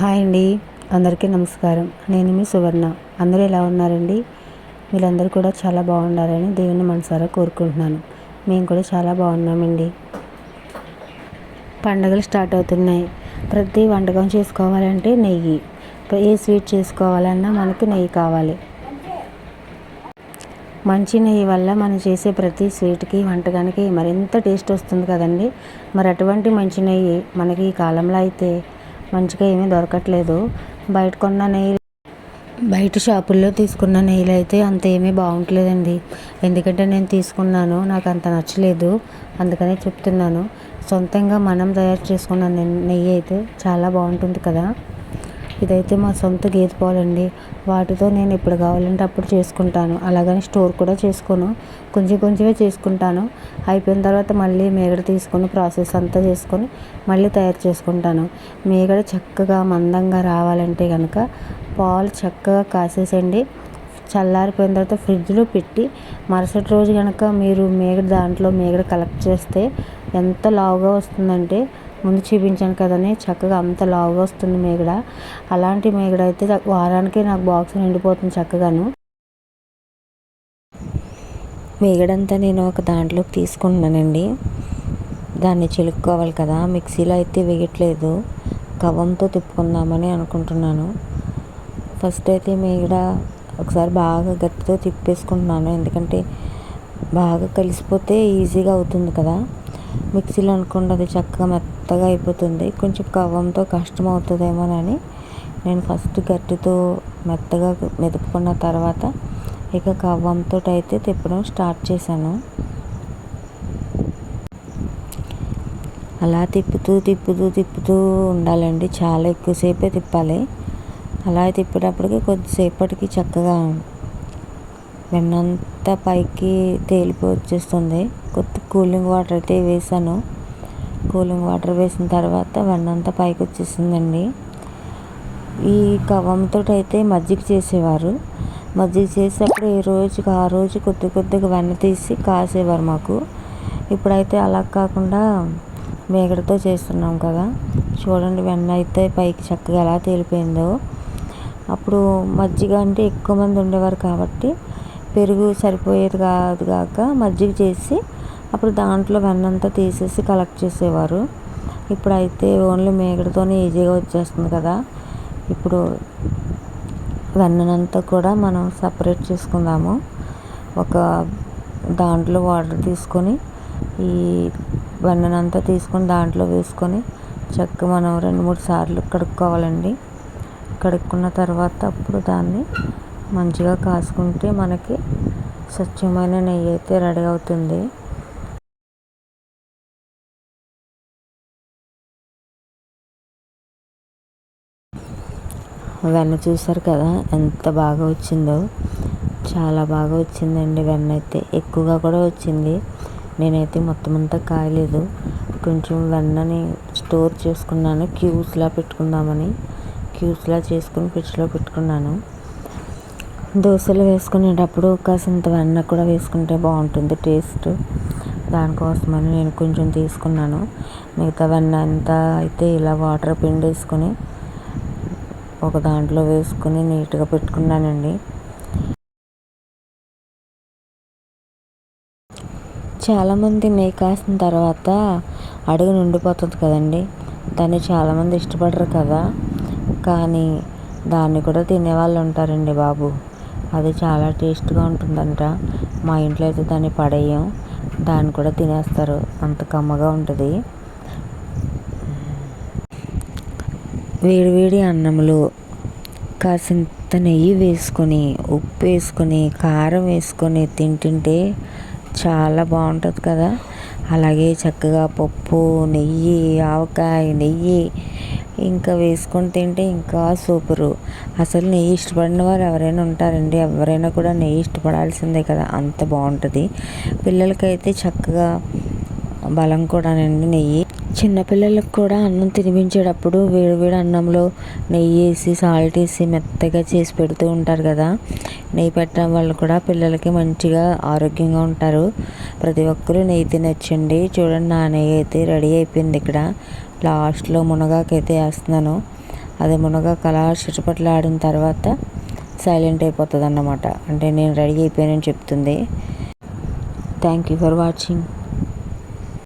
Hi అండి. అందరికీ నమస్కారం. నేను మీ సువర్ణ. అందరూ ఎలా ఉన్నారండి? వీళ్ళందరూ కూడా చాలా బాగుండాలని దేవుని మనసారా కోరుకుంటున్నాను. మేము కూడా చాలా బాగున్నామండి. పండగలు స్టార్ట్ అవుతున్నాయి. ప్రతి వంటకం చేసుకోవాలంటే నెయ్యి. ఏ స్వీట్ చేసుకోవాలన్నా మనకు నెయ్యి కావాలి. మంచి నెయ్యి వల్ల మనం చేసే ప్రతి స్వీట్కి వంటకానికి మరింత టేస్ట్ వస్తుంది కదండి. మరి అటువంటి మంచి నెయ్యి మనకి ఈ కాలంలో అయితే మంచిగా ఏమీ దొరకట్లేదు. బయట కొన్న నెయ్యి బయట షాపుల్లో తీసుకున్న నెయ్యిలు అయితే అంత ఏమీ బాగుంటలేదండి. ఎందుకంటే నేను తీసుకున్నాను నాకు అంత నచ్చలేదు. అందుకనే చెప్తున్నాను. సొంతంగా మనం తయారు చేసుకున్న నెయ్యి అయితే చాలా బాగుంటుంది కదా. ఇదైతే మా సొంత గేదె పాలండి. వాటితో నేను ఎప్పుడు కావాలంటే అప్పుడు చేసుకుంటాను. అలాగని స్టోర్ కూడా చేసుకోను. కొంచెం కొంచెమే చేసుకుంటాను. అయిపోయిన తర్వాత మళ్ళీ మేగడ తీసుకొని ప్రాసెస్ అంతా చేసుకొని మళ్ళీ తయారు చేసుకుంటాను. మేగడ చక్కగా మందంగా రావాలంటే కనుక పాలు చక్కగా కాసేసండి. చల్లారిపోయిన తర్వాత ఫ్రిడ్జ్లో పెట్టి మరుసటి రోజు కనుక మీరు మేగడ దాంట్లో మేగడ కలెక్ట్ చేస్తే ఎంత లావుగా వస్తుందంటే ముందు చూపించాను కదని చక్కగా అంత లావుగా వస్తుంది మేగడ. అలాంటి మేగడ అయితే వారానికి నాకు బాక్స్ నిండిపోతుంది చక్కగాను. మేగడంతా నేను ఒక దాంట్లోకి తీసుకుంటున్నానండి. దాన్ని చిలుక్కోవాలి కదా మిక్సీలో అయితే వేయట్లేదు. కవ్వంతో తిప్పుకుందామని అనుకుంటున్నాను. ఫస్ట్ అయితే మేగడ ఒకసారి బాగా గట్టితో తిప్పేసుకుంటున్నాను. ఎందుకంటే బాగా కలిసిపోతే ఈజీగా అవుతుంది కదా. మిక్సీలో అనుకోండి అది చక్కగా మెత్తగా అయిపోతుంది. కొంచెం కవ్వంతో కష్టం అవుతుందేమోనని నేను ఫస్ట్ గట్టితో మెత్తగా మెదుపుకున్న తర్వాత ఇక కవ్వంతో అయితే తిప్పడం స్టార్ట్ చేశాను. అలా తిప్పుతూ తిప్పుతూ తిప్పుతూ ఉండాలండి. చాలా ఎక్కువసేపే తిప్పాలి. అలా తిప్పేటప్పటికి కొద్దిసేపటికి చక్కగా వెన్నంతా పైకి తేలిపో వచ్చేస్తుంది. కొత్త కూలింగ్ వాటర్ అయితే వేసాను. కూలింగ్ వాటర్ వేసిన తర్వాత వెన్నంతా పైకి వచ్చేసిందండి. ఈ కవ్వంతో అయితే మజ్జిగ చేసేవారు. మజ్జిగ చేసేటప్పుడు ఏ రోజుకి ఆ రోజు కొద్ది కొద్దిగా వెన్న తీసి కాసేవారు మాకు. ఇప్పుడైతే అలా కాకుండా మేగడతో చేస్తున్నాం కదా. చూడండి వెన్న అయితే పైకి చక్కగా ఎలా తేలిపోయిందో. అప్పుడు మజ్జిగ అంటే ఎక్కువ మంది ఉండేవారు కాబట్టి పెరుగు సరిపోయేది కాదు కాక మజ్జిగ చేసి అప్పుడు దాంట్లో వెన్నంతా తీసేసి కలెక్ట్ చేసేవారు. ఇప్పుడైతే ఓన్లీ మేగడతోనే ఈజీగా వచ్చేస్తుంది కదా. ఇప్పుడు వెన్ననంతా కూడా మనం సపరేట్ చేసుకుందాము. ఒక దాంట్లో వాటర్ తీసుకొని ఈ వెన్ననంతా తీసుకొని దాంట్లో వేసుకొని చక్క మనం రెండు మూడు సార్లు కడుక్కోవాలండి. కడుక్కున్న తర్వాత అప్పుడు దాన్ని మంచిగా కాసుకుంటే మనకి స్వచ్ఛమైన నెయ్యి అయితే రెడీ అవుతుంది. వెన్న చూసారు కదా ఎంత బాగా వచ్చిందో. చాలా బాగా వచ్చిందండి వెన్న అయితే. ఎక్కువగా కూడా వచ్చింది. నేనైతే మొత్తం అంతా కాయలేదు. కొంచెం వెన్నని స్టోర్ చేసుకున్నాను. క్యూస్లా పెట్టుకుందామని. క్యూస్లా చేసుకుని ఫ్రిడ్జ్లో పెట్టుకున్నాను. దోశలు వేసుకునేటప్పుడు కాసింత వెన్న కూడా వేసుకుంటే బాగుంటుంది టేస్ట్. దానికోసమని నేను కొంచెం తీసుకున్నాను. మిగతా వెన్న అంతా అయితే ఇలా వాటర్ పిండేసుకొని ఒక దాంట్లో వేసుకుని నీట్గా పెట్టుకున్నానండి. చాలామంది నెయ్యి కాసిన తర్వాత అడుగు నిండిపోతుంది కదండి. దాన్ని చాలామంది ఇష్టపడరు కదా. కానీ దాన్ని కూడా తినేవాళ్ళు ఉంటారండి బాబు. అది చాలా టేస్ట్గా ఉంటుందంట. మా ఇంట్లో అయితే దాన్ని పడేయం. దాన్ని కూడా తినేస్తారు. అంత కమ్మగా ఉంటుంది. వేడివేడి అన్నంలో కాసింత నెయ్యి వేసుకొని ఉప్పు వేసుకొని కారం వేసుకొని తింటుంటే చాలా బాగుంటుంది కదా. అలాగే చక్కగా పప్పు నెయ్యి ఆవకాయ నెయ్యి ఇంకా వేసుకొని తింటే ఇంకా సూపరు. అసలు నెయ్యి ఇష్టపడిన వారు ఎవరైనా ఉంటారండి. ఎవరైనా కూడా నెయ్యి ఇష్టపడాల్సిందే కదా. అంత బాగుంటుంది. పిల్లలకైతే చక్కగా బలం కూడానండి నెయ్యి. చిన్నపిల్లలకు కూడా అన్నం తినిపించేటప్పుడు వేడివేడి అన్నంలో నెయ్యి వేసి సాల్ట్ వేసి మెత్తగా చేసి పెడుతూ ఉంటారు కదా. నెయ్యి పెట్టడం వల్ల కూడా పిల్లలకి మంచిగా ఆరోగ్యంగా ఉంటారు. ప్రతి ఒక్కరూ నెయ్యి తినచ్చండి. చూడండి నా నెయ్యి అయితే రెడీ అయిపోయింది ఇక్కడ. లాస్ట్లో మునగాకైతే వేస్తున్నాను. అది మునగాకు అలా చిటపట్లు ఆడిన తర్వాత సైలెంట్ అయిపోతుంది అన్నమాట అంటే నేను రెడీ అయిపోయానని చెప్తుంది. Thank you for watching.